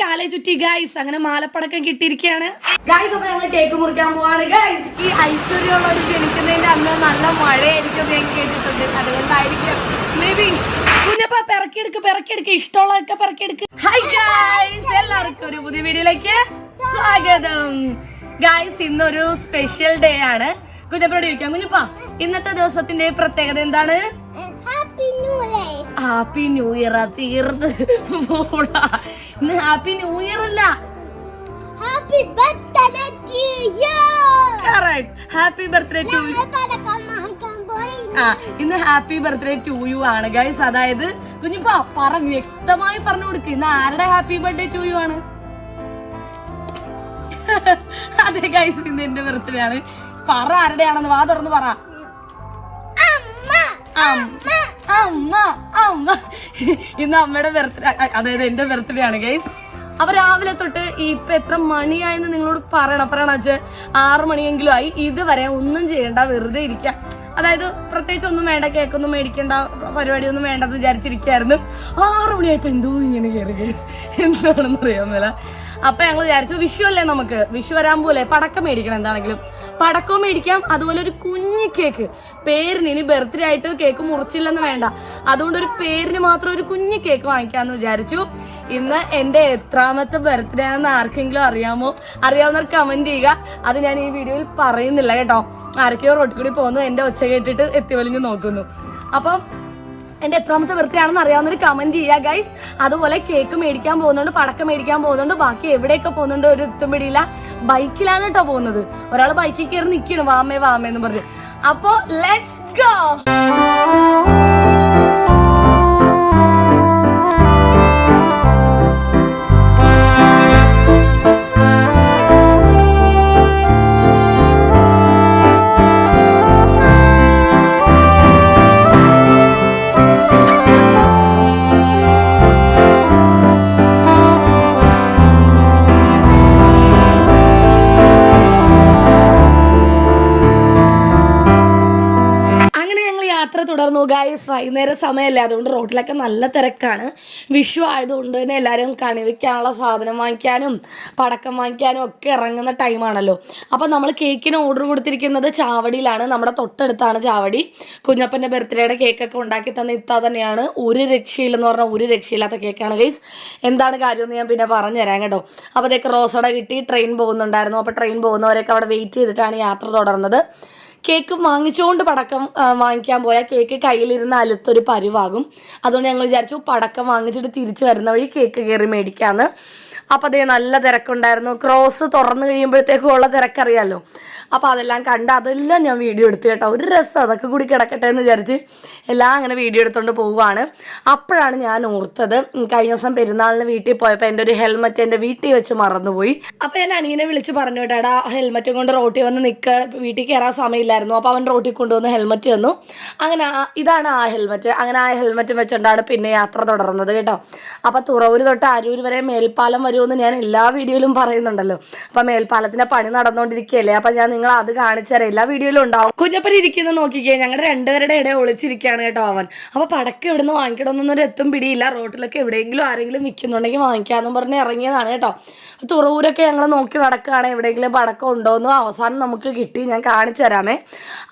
കാലേ ചുറ്റി ഗൈസ് അങ്ങനെ മാലപ്പടക്കം കിട്ടിയിരിക്കുകയാണ്. ഗൈസ് അപ്പൊ ഞങ്ങൾ കേക്ക് മുറിക്കാൻ പോവാണ്. ഗൈസ് ഈ ഐശ്വര്യമുള്ളവർ ജനിക്കുന്നതിന്റെ അന്ന് നല്ല മഴയായിരിക്കും ഞാൻ കേട്ടിട്ടുണ്ട്. അതുകൊണ്ടായിരിക്കും. മേ ബി കുഞ്ഞപ്പ പിറക്കിയെടുക്ക് പിറക്കിയെടുക്ക്. ഇഷ്ടമുള്ളതൊക്കെ പിറക്കിയെടുക്ക്. ഹായ് ഗൈസ് എല്ലാവർക്കും ഒരു പുതിയ വീഡിയോയിലേക്ക് സ്വാഗതം. ഗൈസ് ഇന്നൊരു സ്പെഷ്യൽ ഡേ ആണ്. കുഞ്ഞപ്പനോട് ചോദിക്കാം. കുഞ്ഞപ്പ ഇന്നത്തെ ദിവസത്തിന്റെ പ്രത്യേകത എന്താണ്? ഹാപ്പി ന്യൂ ഇയർ തീർത്ത് പോടാ. ഇന്ന് ഹാപ്പി ന്യൂ ഇയർ അല്ല. Happy birthday to you happy birthday to you ആ ഇന്ന് ഹാപ്പി ബർത്ത്ഡേ ടു യു ആണ് ഗൈസ് അതായത് കുഞ്ഞിപ്പോ പറ വ്യക്തമായി പറഞ്ഞു കൊടുക്ക്. ഇന്ന് ആരുടെ ഹാപ്പി ബർത്ത്ഡേ ടു യു ആണ്? അതെ ഗൈസ് ഇന്ന് എന്റെ ബർത്ത്ഡേ ആണ്. പറ ആരുടെയാണെന്ന് വാ തുറന്ന് പറ. അമ്മ. അമ്മ അമ്മ. ഇന്ന് അമ്മയുടെ ബർത്ത്ഡേ അതായത് എന്റെ ബർത്ത്ഡേ ആണ് ഗൈസ് അപ്പൊ രാവിലെ തൊട്ട് ഇപ്പൊ എത്ര മണിയായെന്ന് നിങ്ങളോട് പറയണം. പറയണം വെച്ചാൽ ആറു മണിയെങ്കിലും ആയി. ഇതുവരെ ഒന്നും ചെയ്യണ്ട വെറുതെ ഇരിക്കാം. അതായത് പ്രത്യേകിച്ച് ഒന്നും വേണ്ട കേക്കൊന്നും മേടിക്കേണ്ട പരിപാടിയൊന്നും വേണ്ടെന്ന് വിചാരിച്ചിരിക്കായിരുന്നു. ആറു മണിയായപ്പോ എന്തോ ഇങ്ങനെ കയറി എന്താണെന്ന് അറിയാൻ മേല. അപ്പൊ ഞങ്ങൾ വിചാരിച്ചു വിഷു അല്ലേ നമുക്ക്? വിഷു വരാൻ പോലെ പടക്കം മേടിക്കണം എന്താണെങ്കിലും. പടക്കവും മേടിക്കാം അതുപോലെ ഒരു കുഞ്ഞു കേക്ക്. പേരിന് ഇനി ബർത്ത്ഡേ ആയിട്ട് കേക്ക് മുറിച്ചില്ലെന്ന് വേണ്ട. അതുകൊണ്ട് ഒരു പേരിന് മാത്രം ഒരു കുഞ്ഞു കേക്ക് വാങ്ങിക്കാന്ന് വിചാരിച്ചു. ഇന്ന് എന്റെ എത്രാമത്തെ ബർത്ത്ഡേ ആണെന്ന് ആർക്കെങ്കിലും അറിയാമോ? അറിയാവുന്നവർ കമന്റ് ചെയ്യുക. അത് ഞാൻ ഈ വീഡിയോയിൽ പറയുന്നില്ല കേട്ടോ. ആരൊക്കെയോ റോട്ടിൽ കൂടി പോകുന്നു. എന്റെ ഒച്ച കേട്ടിട്ട് എത്തിവലിഞ്ഞ് നോക്കുന്നു. അപ്പം എന്റെ എത്രാമത്തെ ബർത്ത്ഡേ ആണെന്ന് അറിയാവുന്നൊരു കമന്റ് ചെയ്യുക ഗൈസ് അതുപോലെ കേക്ക് മേടിക്കാൻ പോകുന്നുണ്ട് പടക്കം മേടിക്കാൻ പോകുന്നുണ്ട് ബാക്കി എവിടെയൊക്കെ പോകുന്നുണ്ട് ഒരു എത്തും പിടിയില്ല. ബൈക്കിലാണ് കേട്ടോ പോകുന്നത്. ഒരാൾ ബൈക്കിൽ കയറി നിൽക്കണം വാമേ വാമേ എന്ന് പറഞ്ഞു. അപ്പോ ലെറ്റ്സ് ഗോ ഗായ്സ് വൈകുന്നേരം സമയമല്ല അതുകൊണ്ട് റോഡിലൊക്കെ നല്ല തിരക്കാണ്. വിഷു ആയതുകൊണ്ട് തന്നെ എല്ലാവരും കണിവയ്ക്കാനുള്ള സാധനം വാങ്ങിക്കാനും പടക്കം വാങ്ങിക്കാനും ഒക്കെ ഇറങ്ങുന്ന ടൈമാണല്ലോ അപ്പോൾ നമ്മൾ കേക്കിന് ഓർഡർ കൊടുത്തിരിക്കുന്നത് ചാവടിയിലാണ്. നമ്മുടെ തൊട്ടടുത്താണ് ചാവടി. കുഞ്ഞപ്പന്റെ ബർത്ത്ഡേയുടെ കേക്കൊക്കെ ഉണ്ടാക്കി തന്ന ഇത്ത തന്നെയാണ്. ഒരു രക്ഷയില്ലെന്ന് പറഞ്ഞാൽ ഒരു രക്ഷയില്ലാത്ത കേക്കാണ് ഗൈസ് എന്താണ് കാര്യമെന്ന് ഞാൻ പിന്നെ പറഞ്ഞുതരാം കേട്ടോ. അപ്പോൾ അതൊക്കെ റോസട കിട്ടി ട്രെയിൻ പോകുന്നുണ്ടായിരുന്നു. അപ്പോൾ ട്രെയിൻ പോകുന്നവരൊക്കെ അവിടെ വെയിറ്റ് ചെയ്തിട്ടാണ് യാത്ര തുടർന്നത്. കേക്ക് വാങ്ങിച്ചുകൊണ്ട് പടക്കം വാങ്ങിക്കാൻ പോയാൽ കേക്ക് കയ്യിലിരുന്ന് അലുത്തൊരു പരിവാകും. അതുകൊണ്ട് ഞങ്ങൾ വിചാരിച്ചു പടക്കം വാങ്ങിച്ചിട്ട് തിരിച്ചു വരുന്ന വഴി കേക്ക് കയറി മേടിക്കാന്ന്. അപ്പോൾ അതേ നല്ല തിരക്കുണ്ടായിരുന്നു. ക്രോസ് തുറന്നു കഴിയുമ്പോഴത്തേക്കും ഉള്ള തിരക്കറിയാലോ. അപ്പോൾ അതെല്ലാം കണ്ട് അതെല്ലാം ഞാൻ വീഡിയോ എടുത്തു കേട്ടോ. ഒരു രസം അതൊക്കെ കൂടി കിടക്കട്ടെ എന്ന് വിചാരിച്ച് എല്ലാം അങ്ങനെ വീഡിയോ എടുത്തുകൊണ്ട് പോവുകയാണ് അപ്പോഴാണ് ഞാൻ ഓർത്തത് കഴിഞ്ഞ ദിവസം പെരുന്നാളിന് വീട്ടിൽ പോയപ്പോൾ എന്റെ ഒരു ഹെൽമറ്റ് എന്റെ വീട്ടിൽ വെച്ച് മറന്നുപോയി. അപ്പോൾ ഞാൻ അനിയനെ വിളിച്ച് പറഞ്ഞു കേട്ടാ ഹെൽമറ്റും കൊണ്ട് റോട്ടിൽ വന്ന് നിൽക്ക വീട്ടിൽ കയറാൻ സമയമില്ലായിരുന്നു. അപ്പോൾ അവൻ റോട്ടിൽ കൊണ്ടുവന്ന് ഹെൽമറ്റ് തന്നു. അങ്ങനെ ഇതാണ് ആ ഹെൽമറ്റ് അങ്ങനെ ആ ഹെൽമറ്റ് വെച്ചുകൊണ്ടാണ് പിന്നെ യാത്ര തുടർന്നത് കേട്ടോ. അപ്പോൾ തുറവൂര് തൊട്ട് അരൂർ വരെ മേൽപ്പാലം വരുമെന്ന് ഞാൻ എല്ലാ വീഡിയോയിലും പറയുന്നുണ്ടല്ലോ. അപ്പൊ മേൽപ്പാലത്തിന്റെ പണി നടന്നുകൊണ്ടിരിക്കുകയല്ലേ അപ്പൊ ഞാൻ നിങ്ങൾ അത് കാണിച്ചു തരാം എല്ലാ വീഡിയോയിലും ഉണ്ടാവും. കുഞ്ഞപ്പൻ ഇരിക്കുന്ന നോക്കിക്കേ. ഞങ്ങളുടെ രണ്ടുപേരുടെ ഇടയിൽ ഒളിച്ചിരിക്കുകയാണ് കേട്ടോ അവൻ. അപ്പോൾ പടക്കം എവിടുന്ന് വാങ്ങിക്കണമെന്നൊരു എത്തും പിടിയില്ല. റോട്ടിലൊക്കെ എവിടെയെങ്കിലും ആരെങ്കിലും നിൽക്കുന്നുണ്ടെങ്കിൽ വാങ്ങിക്കാമെന്നും പറഞ്ഞ് ഇറങ്ങിയതാണ് കേട്ടോ. തുറവൂരൊക്കെ ഞങ്ങൾ നോക്കി നടക്കുകയാണ്. എവിടെയെങ്കിലും പടക്കം ഉണ്ടോയെന്നും അവസാനം നമുക്ക് കിട്ടി. ഞാൻ കാണിച്ചു തരാമേ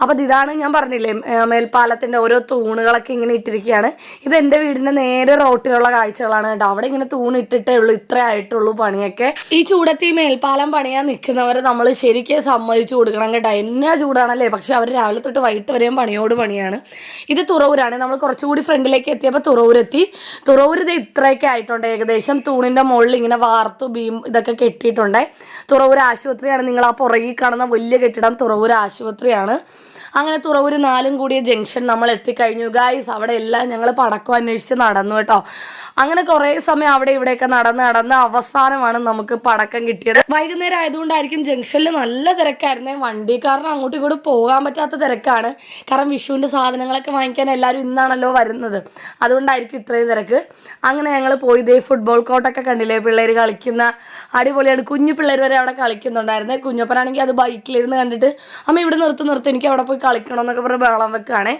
അപ്പോൾ ഇതാണ് ഞാൻ പറഞ്ഞില്ലേ മേൽപ്പാലത്തിന്റെ ഓരോ തൂണുകളൊക്കെ ഇങ്ങനെ ഇട്ടിരിക്കുകയാണ്. ഇത് എന്റെ വീടിന്റെ നേരെ റോട്ടിലുള്ള കാഴ്ചകളാണ് കേട്ടോ. അവിടെ ഇങ്ങനെ തൂണിട്ടിട്ടേ ഉള്ളൂ. ഇത്രേ ആയിട്ടുള്ളൂ. പണിയൊക്കെ. ഈ ചൂടത്തി മേൽപ്പാലം പണിയാൻ നിൽക്കുന്നവരെ നമ്മൾ ശരിക്കും സമ്മതിച്ചു കൊടുക്കണം കേട്ടോ. എന്നാ ചൂടാണല്ലേ? പക്ഷെ അവർ രാവിലെ തൊട്ട് വൈകിട്ട് വരെയും പണിയോട് പണിയാണ്. ഇത് തുറവൂരാണ്. നമ്മൾ കുറച്ചുകൂടി ഫ്രണ്ടിലേക്ക് എത്തിയപ്പോൾ തുറവൂരെത്തി. തുറവൂർ ഇത് ഇത്രയൊക്കെ ആയിട്ടുണ്ട്. ഏകദേശം തൂണിന്റെ മുകളിൽ ഇങ്ങനെ വാർത്തു ബീം ഇതൊക്കെ കെട്ടിയിട്ടുണ്ട്. തുറവൂർ ആശുപത്രിയാണ്. നിങ്ങൾ ആ പുറകിൽ കാണുന്ന വലിയ കെട്ടിടം തുറവൂർ ആശുപത്രിയാണ്. അങ്ങനെ തുറവൂർ നാലും കൂടിയ ജംഗ്ഷൻ നമ്മൾ എത്തിക്കഴിഞ്ഞു. ഗായ്സ് അവിടെ എല്ലാം ഞങ്ങൾ പടക്കം അന്വേഷിച്ച് നടന്നു കേട്ടോ. അങ്ങനെ കുറേ സമയം അവിടെ ഇവിടെയൊക്കെ നടന്ന് നടന്ന് അവസാനമാണ് നമുക്ക് പടക്കം കിട്ടിയത്. വൈകുന്നേരം ആയതുകൊണ്ടായിരിക്കും ജംഗ്ഷനിൽ നല്ല തിരക്കായിരുന്നേ. വണ്ടി കാരണം അങ്ങോട്ടും ഇങ്ങോട്ടും പോകാൻ പറ്റാത്ത തിരക്കാണ്. കാരണം വിഷുവിന്റെ സാധനങ്ങളൊക്കെ വാങ്ങിക്കാൻ എല്ലാവരും ഇന്നാണല്ലോ വരുന്നത്. അതുകൊണ്ടായിരിക്കും ഇത്രയും തിരക്ക്. അങ്ങനെ ഞങ്ങൾ പോയി ഇതേ ഫുട്ബോൾ കോട്ടൊക്കെ കണ്ടില്ലേ? പിള്ളേർ കളിക്കുന്ന അടിപൊളിയാണ്. കുഞ്ഞു പിള്ളേർ വരെ അവിടെ കളിക്കുന്നുണ്ടായിരുന്നേ. കുഞ്ഞപ്പനാണെങ്കിൽ അത് ബൈക്കിലിരുന്ന് കണ്ടിട്ട് അമ്മ ഇവിടെ നിർത്തി നിർത്തി എനിക്ക് അവിടെ പോയി കളിക്കണം എന്നൊക്കെ പറഞ്ഞ് ബഹളം വെക്കുകയാണേ.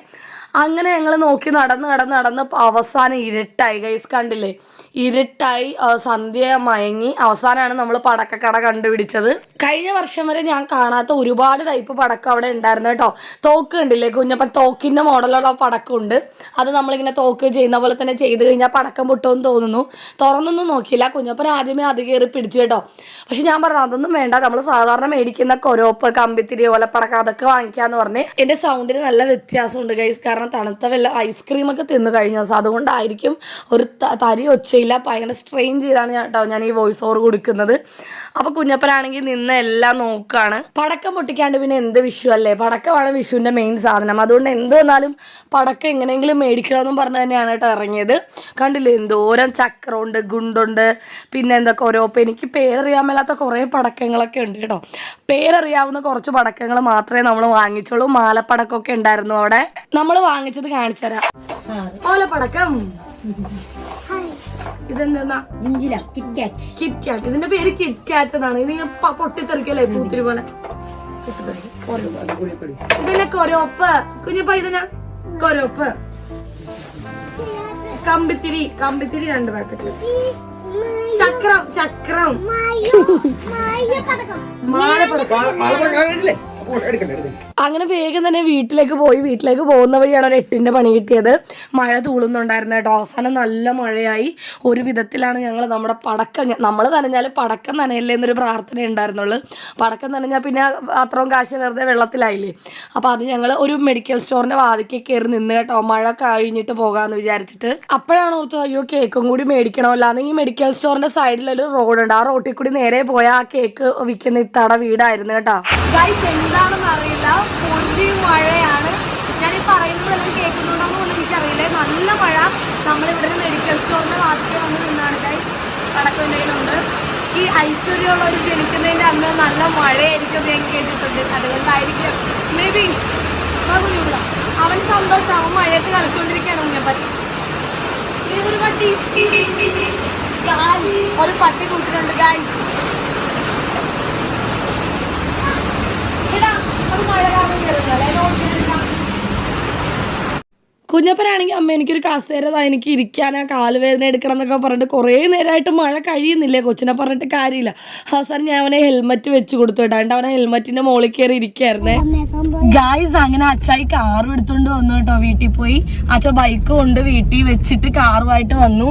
അങ്ങനെ ഞങ്ങൾ നോക്കി നടന്ന് നടന്ന് നടന്ന് അവസാനം ഇരുട്ടായി. ഗൈസ് കണ്ടില്ലേ? ഇരുട്ടായി സന്ധ്യ മയങ്ങി. അവസാനമാണ് നമ്മൾ പടക്കക്കട കണ്ടുപിടിച്ചത്. കഴിഞ്ഞ വർഷം വരെ ഞാൻ കാണാത്ത ഒരുപാട് ടൈപ്പ് പടക്കം അവിടെ ഉണ്ടായിരുന്നു കേട്ടോ. തോക്ക് കണ്ടില്ലേ? കുഞ്ഞപ്പൻ തോക്കിന്റെ മോഡലുള്ള പടക്കമുണ്ട്. അത് നമ്മളിങ്ങനെ തോക്ക് ചെയ്യുന്ന പോലെ തന്നെ ചെയ്ത് കഴിഞ്ഞാൽ പടക്കം പൊട്ടുമെന്ന് തോന്നുന്നു. തുറന്നൊന്നും നോക്കിയില്ല. കുഞ്ഞപ്പൻ ആദ്യമേ അത് കയറി പിടിച്ചു കേട്ടോ. പക്ഷെ ഞാൻ പറഞ്ഞു അതൊന്നും വേണ്ട. നമ്മൾ സാധാരണ മേടിക്കുന്ന കൊരോപ്പ് കമ്പിത്തിരി ഓലപ്പടക്കം അതൊക്കെ വാങ്ങിക്കാന്ന് പറഞ്ഞ്. എന്റെ സൗണ്ടിന് നല്ല വ്യത്യാസമുണ്ട് ഗൈസ് കാരണം തണുത്ത വെള്ളം ഐസ്ക്രീമൊക്കെ തിന്നു കഴിഞ്ഞ. ദിവസം അതുകൊണ്ടായിരിക്കും ഒരു തരി ഒച്ചയില്ല. ഭയങ്കര സ്ട്രെയിൻ ചെയ്താണ് ഞാൻ കേട്ടോ ഞാൻ ഈ വോയിസ് ഓവർ കൊടുക്കുന്നത്. അപ്പോൾ കുഞ്ഞപ്പനാണെങ്കിൽ നിന്ന് എല്ലാം നോക്കുകയാണ് പടക്കം പൊട്ടിക്കാണ്ട് പിന്നെ എന്ത് വിഷു അല്ലേ? പടക്കമാണ് വിഷുവിന്റെ മെയിൻ സാധനം. അതുകൊണ്ട് എന്ത് വന്നാലും പടക്കം എങ്ങനെയെങ്കിലും മേടിക്കണമെന്നും പറഞ്ഞ് തന്നെയാണ് കേട്ടോ ഇറങ്ങിയത്. കണ്ടില്ലേ? എന്തോരം ചക്രമുണ്ട് ഗുണ്ടുണ്ട്. പിന്നെ എന്തൊക്കെ ഓരോ എനിക്ക് പേരറിയാൻ മേലാത്ത കുറേ പടക്കങ്ങളൊക്കെ ഉണ്ട് കേട്ടോ. പേരറിയാവുന്ന കുറച്ച് പടക്കങ്ങൾ മാത്രമേ നമ്മൾ വാങ്ങിച്ചുള്ളൂ മാലപ്പടക്കമൊക്കെ ഉണ്ടായിരുന്നു അവിടെ. നമ്മൾ വാങ്ങിച്ചത് കാണിച്ചു തരാം ഓലപ്പടക്കം. ഇതെന്താ ജിഞ്ചില കിറ്റ് കാറ്റ് ഇതിന്റെ പേര് കിറ്റ് കാറ്റ് എന്നാണ്. ഇത് പൊട്ടിത്തെറിക്കല്ലേ പൂത്തിരി പോലെ? ഇതന്നെ കൊരോപ്പ്? കുഞ്ഞപ്പ ഇതന്നെ? കൊരോപ്പ്. കമ്പിത്തിരി. കമ്പിത്തിരി രണ്ട് പാക്കറ്റ് ചക്രം ചക്രം. മാലപ്പടക്കം അങ്ങനെ വേഗം തന്നെ വീട്ടിലേക്ക് പോയി. വീട്ടിലേക്ക് പോകുന്ന വഴിയാണ് ഒരു എട്ടിന്റെ പണി കിട്ടിയത്. മഴ തൂളുന്നുണ്ടായിരുന്നു കേട്ടോ. അവസാനം നല്ല മഴയായി. ഒരു വിധത്തിലാണ് ഞങ്ങൾ നമ്മുടെ പടക്കം നമ്മൾ നനഞ്ഞാൽ പടക്കം നനയല്ലേ എന്നൊരു പ്രാർത്ഥന ഉണ്ടായിരുന്നുള്ളൂ. പടക്കം നനഞ്ഞാൽ പിന്നെ അത്രയും കാശ് വെറുതെ വെള്ളത്തിലായില്ലേ. അപ്പോൾ അത് ഞങ്ങൾ ഒരു മെഡിക്കൽ സ്റ്റോറിന്റെ വാതിക്ക് കയറി നിന്ന് കേട്ടോ. മഴ കഴിഞ്ഞിട്ട് പോകാമെന്ന് വിചാരിച്ചിട്ട്. അപ്പോഴാണ് ഓർത്തത് അയ്യോ കേക്കും കൂടി മേടിക്കണമല്ലാന്ന് ഈ മെഡിക്കൽ സ്റ്റോറിന്റെ സൈഡിലൊരു റോഡുണ്ട് ആ റോട്ടിൽ കൂടി നേരെ പോയാൽ ആ കേക്ക് വിൽക്കുന്ന ഇത്തട വീടായിരുന്നു കേട്ടോ. ഗൈസ് എന്താണെന്ന് അറിയില്ല. പൊടി മഴയാണ്. ഞാൻ ഈ പറയുന്നതെല്ലാം കേൾക്കുന്നുണ്ടോന്ന് എനിക്കറിയില്ല. നല്ല മഴ. നമ്മളിവിടെ ഒരു മെഡിക്കൽ സ്റ്റോറിന്റെ വാതിൽ വന്ന് നിന്നാണ് ഗൈസ് കടക്കുന്നതിലുണ്ട് ഈ ഐശ്വര്യമുള്ളവർ ജനിക്കുന്നതിന്റെ അന്ന് നല്ല മഴയായിരിക്കും ഞാൻ കേട്ടിട്ടുണ്ട്. അതുകൊണ്ടായിരിക്കും. മേ ബി അവൻ സന്തോഷം. അവൻ മഴയത്ത് കളിച്ചുകൊണ്ടിരിക്കുകയാണ് മുന്നപ്പൻ ഒരു പട്ടി? ഒരു പട്ടി കൂട്ടിട്ടുണ്ട് ഗായ്സ് കുഞ്ഞപ്പനാണെങ്കിൽ അമ്മ എനിക്കൊരു കസേര താ എനിക്ക് ഇരിക്കാനാ കാലുവേദന എടുക്കണം എന്നൊക്കെ പറഞ്ഞിട്ട് കുറേ നേരമായിട്ട് മഴ കഴിയുന്നില്ലേ? കൊച്ചിനെ പറഞ്ഞിട്ട് കാര്യമില്ല. അവസാനം ഞാൻ അവനെ ഹെൽമെറ്റ് വെച്ച് കൊടുത്തു കേട്ടോ. അവനെ ഹെൽമെറ്റിന്റെ മുകളിൽ കയറി ഇരിക്കായിരുന്നേ ഗായ്സ് അങ്ങനെ അച്ചായി കാറും എടുത്തോണ്ട് വന്നു കേട്ടോ വീട്ടിൽ പോയി. അച്ഛ ബൈക്ക് കൊണ്ട് വീട്ടിൽ വെച്ചിട്ട് കാറുമായിട്ട് വന്നു.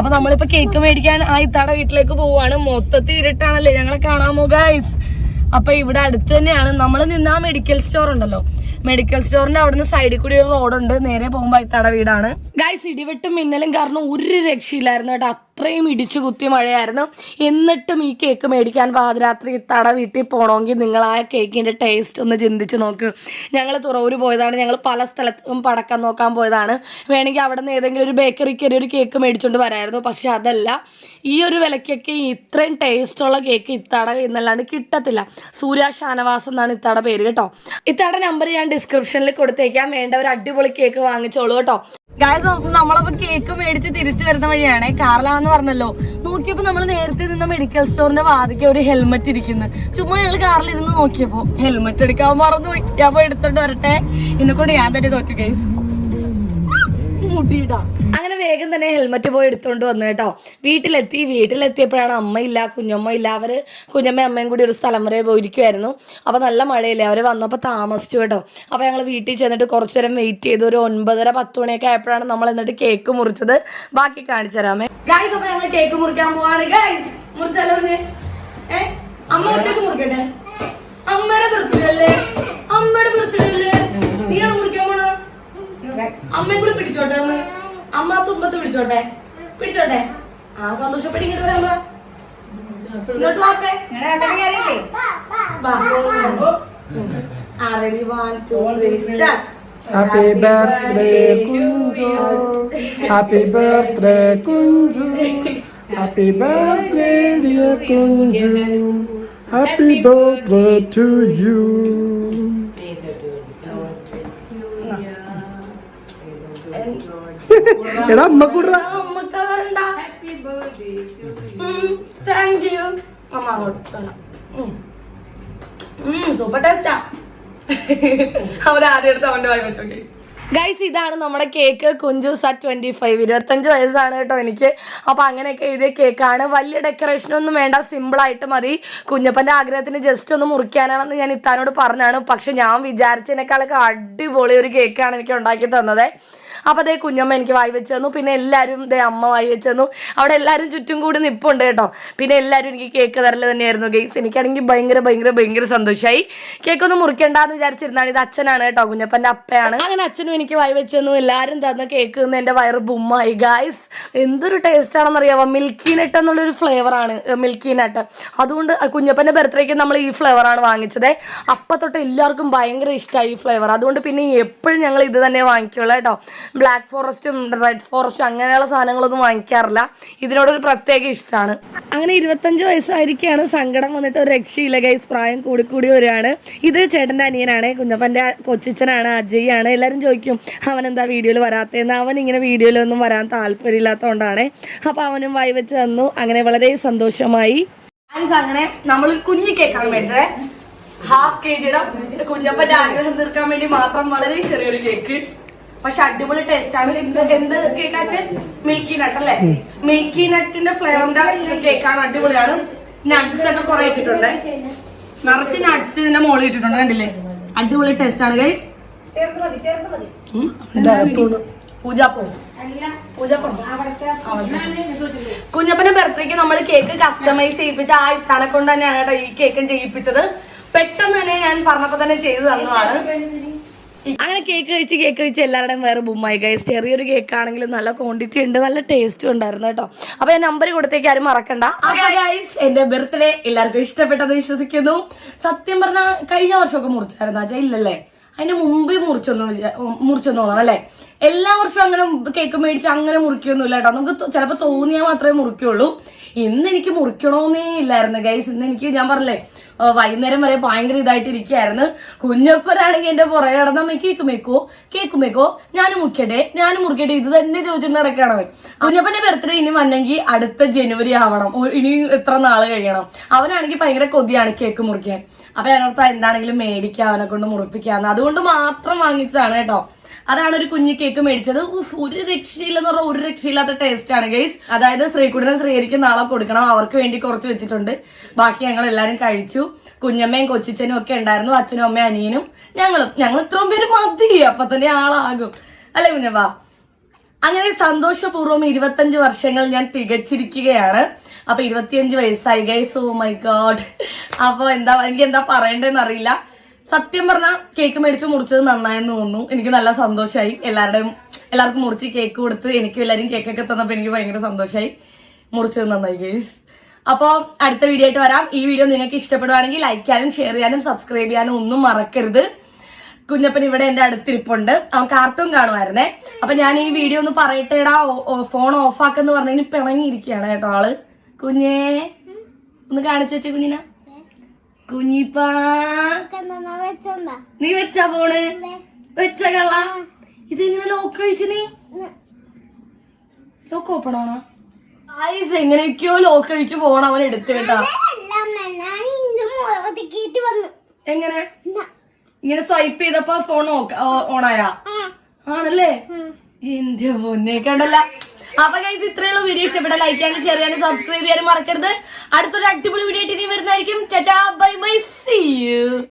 അപ്പൊ നമ്മളിപ്പോ കേക്ക് മേടിക്കാൻ ആ ഇത്താടെ വീട്ടിലേക്ക് പോവാണ് മൊത്തത്തിൽ ഇരുട്ടാണല്ലേ ഞങ്ങളെ കാണാമോ ഗായ്സ് അപ്പൊ ഇവിടെ അടുത്ത് തന്നെയാണ്. നമ്മൾ നിന്ന ആ മെഡിക്കൽ സ്റ്റോർ ഉണ്ടല്ലോ. മെഡിക്കൽ സ്റ്റോറിന്റെ അവിടുന്ന് സൈഡിൽ കൂടി ഒരു റോഡുണ്ട് നേരെ പോകുമ്പോൾ ഇത്തട വീടാണ്. ഗൈസ് ഇടിവെട്ടും മിന്നലും കാരണം ഒരു രക്ഷയില്ലായിരുന്നു കേട്ടോ. അത്രയും ഇടിച്ചു കുത്തി മഴയായിരുന്നു. എന്നിട്ടും ഈ കേക്ക് മേടിക്കാൻ പാതിരാത്രി തട വീട്ടിൽ പോകണമെങ്കിൽ നിങ്ങൾ ആ കേക്കിന്റെ ടേസ്റ്റ് ഒന്ന് ചിന്തിച്ച് നോക്ക്. ഞങ്ങൾ തുറവൂര് പോയതാണ്. ഞങ്ങൾ പല സ്ഥലത്തും പടക്കം നോക്കാൻ പോയതാണ്. വേണമെങ്കിൽ അവിടെ നിന്ന് ഏതെങ്കിലും ഒരു ബേക്കറി ഒരു കേക്ക് മേടിച്ചുകൊണ്ട് വരായിരുന്നു. പക്ഷെ അതല്ല ഈ ഒരു വിലയ്ക്കൊക്കെ ഇത്രയും ടേസ്റ്റുള്ള കേക്ക് ഇത്തട എന്നല്ലാണ്ട് കിട്ടത്തില്ല. സൂര്യ ഷാനവാസ് എന്നാണ് ഇത്തട പേര് കേട്ടോ. ഇത്തട നമ്പർ ഞാൻ ഡിസ്ക്രിപ്ഷനിൽ കൊടുത്തേക്കാം. വേണ്ട ഒരു അടിപൊളി കേക്ക് വാങ്ങിച്ചോളൂ കേട്ടോ. ഗായസ് നമ്മളപ്പോ കേക്ക് മേടിച്ച് തിരിച്ചു വരുന്ന വഴിയാണ്. കാറിലാണെന്ന് പറഞ്ഞല്ലോ. നോക്കിയപ്പോ നമ്മൾ നേരത്തെ നിന്ന മെഡിക്കൽ സ്റ്റോറിന്റെ വാതിക്ക് ഒരു ഹെൽമെറ്റ് ഇരിക്കുന്നു. ചുമ്മാ ഞങ്ങൾ കാറിൽ ഇരുന്ന് നോക്കിയപ്പോ ഹെൽമെറ്റ് എടുക്കാൻ മറന്നു ഞാൻ പോയി എടുത്തോണ്ട് വരട്ടെ. എന്നെ കൊണ്ട് ഞാൻ തന്നെ നോക്കി ഗൈസ് മുട്ടിയിട്ടാ അങ്ങനെ വേഗം തന്നെ ഹെൽമെറ്റ് പോയി എടുത്തോണ്ട് വന്നു കേട്ടോ. വീട്ടിലെത്തി. വീട്ടിലെത്തിയപ്പോഴാണ് അമ്മയില്ല കുഞ്ഞമ്മ ഇല്ല അവർ കുഞ്ഞമ്മ അമ്മയും കൂടി ഒരു സ്ഥലം വരെ പോയിരിക്കുമായിരുന്നു അപ്പോൾ നല്ല മഴയില്ലേ? അവർ വന്നപ്പോൾ താമസിച്ചു കേട്ടോ. അപ്പോൾ ഞങ്ങൾ വീട്ടിൽ ചെന്നിട്ട് കുറച്ച് നേരം വെയിറ്റ് ചെയ്ത്. ഒരു ഒൻപതര പത്ത് മണിയൊക്കെ ആയപ്പോഴാണ് നമ്മൾ എന്നിട്ട് കേക്ക് മുറിച്ചത്. ബാക്കി കാണിച്ചു തരാമേ. അപ്പോൾ ഞങ്ങൾ കേക്ക് മുറിക്കാൻ പോവാണ്. മുറിച്ചാലോ അമ്മ ഒറ്റയ്ക്ക് മുറിക്കട്ടെ? അമ്മയുടെ ബർത്ത്ഡേ അമ്മയും കൂടെ പിടിച്ചോട്ടെ അമ്മ അമ്മ തുമ്പത്ത് പിടിച്ചോട്ടെ പിടിച്ചോട്ടെ ആ സന്തോഷപ്പെട്ട് ഇങ്ങോട്ട് പറ. ഇങ്ങോട്ട് വാക്കേ. ആ ready one two three start Happy birthday Kunju. Happy birthday Kunju. Happy birthday dear Kunju. Happy birthday to you. എടാ താങ്ക് യു അമ്മ അങ്ങോട്ട് തരാം സൂപ്പർ ടേസ്റ്റാ അവരാദ്യം എടുത്ത് അവന്റെ വായി വെച്ചോക്കെ ഗൈസ് ഇതാണ് നമ്മുടെ cake. Kunjus at twenty five ഇരുപത്തഞ്ച് വയസ്സാണ് കേട്ടോ എനിക്ക്. അപ്പോൾ അങ്ങനെയൊക്കെ എഴുതിയ കേക്കാണ്. വലിയ ഡെക്കറേഷനൊന്നും വേണ്ട. സിമ്പിളായിട്ട് മതി. കുഞ്ഞപ്പന്റെ ആഗ്രഹത്തിന് ജസ്റ്റ് ഒന്ന് മുറിക്കാനാണെന്ന് ഞാൻ ഇത്താനോട് പറഞ്ഞാണ്. പക്ഷെ ഞാൻ വിചാരിച്ചതിനേക്കാളൊക്കെ അടിപൊളി ഒരു കേക്കാണ് എനിക്ക് ഉണ്ടാക്കി തന്നത്. അപ്പോൾ അതേ കുഞ്ഞമ്മ എനിക്ക് വായി വെച്ച് തന്നു പിന്നെ എല്ലാവരും ദേ അമ്മ വായി വെച്ച് തന്നു അവിടെ എല്ലാവരും ചുറ്റും കൂടി നിപ്പുണ്ട് കേട്ടോ. പിന്നെ എല്ലാവരും എനിക്ക് കേക്ക് തരൽ തന്നെയായിരുന്നു. ഗെയ്സ് എനിക്കാണെങ്കിൽ ഭയങ്കര ഭയങ്കര ഭയങ്കര സന്തോഷമായി കേക്ക് ഒന്നും മുറിക്കണ്ടെന്ന് വിചാരിച്ചിരുന്നാണ് ഇത് അച്ഛനാണ് കേട്ടോ കുഞ്ഞപ്പന്റെ അപ്പയാണ്. അങ്ങനെ അച്ഛനും എനിക്ക് വായി വെച്ച് തന്നു എല്ലാവരും തന്ന കേക്ക് നിന്ന് എന്റെ വയറ് ബുമ്മായി. ഗായ്സ് എന്തൊരു ടേസ്റ്റ് ആണെന്ന് അറിയാമോ മിൽക്കി നട്ട് എന്നുള്ളൊരു ഫ്ലേവറാണ് മിൽക്കി നട്ട് അതുകൊണ്ട് കുഞ്ഞപ്പന്റെ ബർത്ത്ഡേക്ക് നമ്മൾ ഈ ഫ്ലേവറാണ് വാങ്ങിച്ചത്. അപ്പം തൊട്ട് എല്ലാവർക്കും ഭയങ്കര ഇഷ്ടമായി ഈ ഫ്ലേവർ അതുകൊണ്ട് പിന്നെ എപ്പോഴും ഞങ്ങൾ ഇത് തന്നെ വാങ്ങിക്കുള്ളൂ കേട്ടോ. ബ്ലാക്ക് ഫോറസ്റ്റും റെഡ് ഫോറസ്റ്റും അങ്ങനെയുള്ള സാധനങ്ങളൊന്നും വാങ്ങിക്കാറില്ല. ഇതിനോടൊരു പ്രത്യേക ഇഷ്ടമാണ്. അങ്ങനെ ഇരുപത്തഞ്ച് വയസ്സായിരിക്കാണ് സങ്കടം വന്നിട്ട് ഒരു രക്ഷയില്ല ഗൈസ് പ്രായം കൂടി കൂടി വരികയാണ്. ഇത് ചേട്ടന്റെ അനിയനാണ് കുഞ്ഞപ്പന്റെ കൊച്ചിച്ചനാണ് അജയ് ആണ് എല്ലാവരും ചോദിക്കും അവൻ എന്താ വീഡിയോയിൽ വരാത്തതെന്ന്? അവൻ ഇങ്ങനെ വീഡിയോയിലൊന്നും വരാൻ താല്പര്യമില്ലാത്തതുകൊണ്ടാണ് അപ്പോൾ അവനും വായി വെച്ച് തന്നു. അങ്ങനെ വളരെ സന്തോഷമായി. അങ്ങനെ നമ്മൾ കുഞ്ഞു കേക്കാണ് മേടിച്ചത് ഹാഫ് കെ ജിയുടെ കുഞ്ഞപ്പന്റെ ആഗ്രഹം തീർക്കാൻ വേണ്ടി മാത്രം വളരെ ചെറിയൊരു കേക്ക് പക്ഷെ അടിപൊളി ടേസ്റ്റ് ആണ്. എന്ത് എന്ത് കേക്കാച്ച് മിൽക്കി നട്ട് അല്ലേ? മിൽക്കി നട്ടിന്റെ ഫ്ലേവറിന്റെ കേക്കാണ് അടിപൊളിയാണ്. നട്ട്സ് ഒക്കെ കുറെ ഇട്ടിട്ടുണ്ട്. നിറച്ച് നട്ട്സ് ഇതിന്റെ മോളിൽ ഇട്ടിട്ടുണ്ട് കണ്ടില്ലേ? അടിപൊളി ടേസ്റ്റ് ആണ് ഗൈസ് കുഞ്ഞപ്പന്റെ ബർത്ത്ഡേക്ക് നമ്മൾ കേക്ക് കസ്റ്റമൈസ് ചെയ്യിപ്പിച്ച ആ ഇത്താനെ കൊണ്ട് തന്നെയാണ് കേട്ടോ ഈ കേക്കും ചെയ്യിപ്പിച്ചത്. പെട്ടെന്ന് തന്നെ ഞാൻ പറഞ്ഞപ്പോ തന്നെ ചെയ്തു തന്നതാണ്. അങ്ങനെ കേക്ക് കഴിച്ച് കേക്ക് കഴിച്ച് എല്ലാവരുടെയും വേറെ ബുമ്മായി. ഗൈസ് ചെറിയൊരു കേക്ക് ആണെങ്കിലും നല്ല ക്വാണ്ടിറ്റി ഉണ്ട് നല്ല ടേസ്റ്റും ഉണ്ടായിരുന്നു കേട്ടോ. അപ്പൊ ഞാൻ നമ്പർ കൊടുത്തേക്ക് ആരും മറക്കണ്ട. എന്റെ ബർത്ത്ഡേ എല്ലാവർക്കും ഇഷ്ടപ്പെട്ടത് വിശ്വസിക്കുന്നു. സത്യം പറഞ്ഞാൽ കഴിഞ്ഞ വർഷമൊക്കെ മുറിച്ചായിരുന്നു അച്ഛ ഇല്ലല്ലേ അതിന്റെ മുമ്പേ മുറിച്ചൊന്നും മുറിച്ചൊന്നു തോന്നണം അല്ലേ? എല്ലാ വർഷവും അങ്ങനെ കേക്ക് മേടിച്ച് അങ്ങനെ മുറിക്കൊന്നുമില്ല കേട്ടോ. നമുക്ക് ചിലപ്പോ തോന്നിയാൽ മാത്രമേ മുറിക്കുള്ളൂ. ഇന്ന് എനിക്ക് മുറിക്കണമെന്നേ ഇല്ലായിരുന്നു ഗൈസ് ഇന്ന് എനിക്ക് ഞാൻ പറഞ്ഞില്ലേ വൈകുന്നേരം വരെ ഭയങ്കര ഇതായിട്ട് കുഞ്ഞപ്പനാണെങ്കിൽ എന്റെ പുറകെ കിടന്ന അമ്മ കേക്ക് മേക്കോ കേക്ക് മേക്കോ ഞാൻ മുറിക്കട്ടെ ഞാനും മുറിക്കട്ടെ ഇത് തന്നെ ചോദിച്ചിട്ട് നടക്കുകയാണ് കുഞ്ഞപ്പന്റെ ബർത്ത്ഡേ ഇനി വന്നെങ്കിൽ അടുത്ത ജനുവരി ആവണം. ഇനി എത്ര നാൾ കഴിയണം. അവനാണെങ്കിൽ ഭയങ്കര കൊതിയാണ് കേക്ക് മുറിക്കാൻ. അപ്പൊ ഞാനോർത്ത എന്താണെങ്കിലും മേടിക്കാം അവനെ കൊണ്ട് മുറിപ്പിക്കാന്ന് അതുകൊണ്ട് മാത്രം വാങ്ങിച്ചതാണ് കേട്ടോ. അതാണ് ഒരു കുഞ്ഞു കേക്ക് മേടിച്ചത്. ഒരു രക്ഷയില്ലെന്ന് പറഞ്ഞാൽ ഒരു രക്ഷയില്ലാത്ത ടേസ്റ്റ് ആണ് ഗൈസ് അതായത് ശ്രീകുടനും ശ്രീഹരിക്കും നാളെ കൊടുക്കണം. അവർക്ക് വേണ്ടി കുറച്ച് വെച്ചിട്ടുണ്ട്. ബാക്കി ഞങ്ങൾ എല്ലാരും കഴിച്ചു. കുഞ്ഞമ്മയും കൊച്ചിച്ചനും ഒക്കെ ഉണ്ടായിരുന്നു. അച്ഛനും അമ്മയും അനിയനും. ഞങ്ങളും ഞങ്ങൾ ഇത്രയും പേര് മതി. അപ്പൊ തന്നെ ആളാകും. അല്ലെ കുഞ്ഞമ്മ? അങ്ങനെ സന്തോഷപൂർവം ഇരുപത്തഞ്ച് വർഷങ്ങൾ ഞാൻ തികച്ചിരിക്കുകയാണ്. അപ്പൊ ഇരുപത്തിയഞ്ച് വയസ്സായി ഗൈസ് ഓ മൈ ഗോഡ് അപ്പൊ എന്താ എനിക്ക് എന്താ പറയണ്ടെന്ന് അറിയില്ല. സത്യം പറഞ്ഞാൽ കേക്ക് മേടിച്ച് മുറിച്ചത് നന്നായെന്ന് തോന്നുന്നു. എനിക്ക് നല്ല സന്തോഷമായി എല്ലാവരുടെയും എല്ലാവർക്കും മുറിച്ച് കേക്ക് കൊടുത്ത് എനിക്ക് എല്ലാവരും കേക്കൊക്കെ തന്നപ്പോൾ എനിക്ക് ഭയങ്കര സന്തോഷമായി മുറിച്ചത് നന്നായി ഗേസ് അപ്പോൾ അടുത്ത വീഡിയോ ആയിട്ട് വരാം. ഈ വീഡിയോ നിങ്ങൾക്ക് ഇഷ്ടപ്പെടുവാണെങ്കിൽ ലൈക്ക് ചെയ്യാനും ഷെയർ ചെയ്യാനും സബ്സ്ക്രൈബ് ചെയ്യാനും ഒന്നും മറക്കരുത്. കുഞ്ഞപ്പൻ ഇവിടെ എന്റെ അടുത്തിരിപ്പുണ്ട്. അവൻ കാർട്ടൂൺ കാണുമായിരുന്നേ. അപ്പൊ ഞാൻ ഈ വീഡിയോ ഒന്ന് പറയട്ടേടാ ഫോൺ ഓഫാക്കെന്ന് പറഞ്ഞു പിണങ്ങിയിരിക്കുകയാണ് കേട്ടോ ആൾ. കുഞ്ഞേ ഒന്ന് കാണിച്ചു വെച്ചേ കുഞ്ഞിന. കുഞ്ഞിപ്പാ. നീ വെച്ചാ പോണ് വെച്ച കള്ള. ഇതെങ്ങനെ ലോക്ക് കഴിച്ചു നീ? ലോക്ക് ഓപ്പൺ ആണോ? ആയിസ് എങ്ങനെയൊക്കെയോ ലോക്ക് കഴിച്ചു പോണ അവൻ എടുത്തു കേട്ടാ. എങ്ങനെ? ഇങ്ങനെ സ്വൈപ്പ് ചെയ്തപ്പോ ഫോൺ ഓണായാ ആണല്ലേ. എന്റെ മുന്നേ കണ്ടല്ല? അപ്പൊ ഗൈസ് ഇത്രയുള്ള വീഡിയോ ഇഷ്ടപ്പെട്ട ലൈക്ക് ചെയ്യാനും ഷെയർ ചെയ്യാനും സബ്സ്ക്രൈബ് ചെയ്യാനും മറക്കരുത്. അടുത്തൊരു അടിപൊളി വീഡിയോ ആയിട്ട് ഇനി വരുന്നതായിരിക്കും. Bye bye see you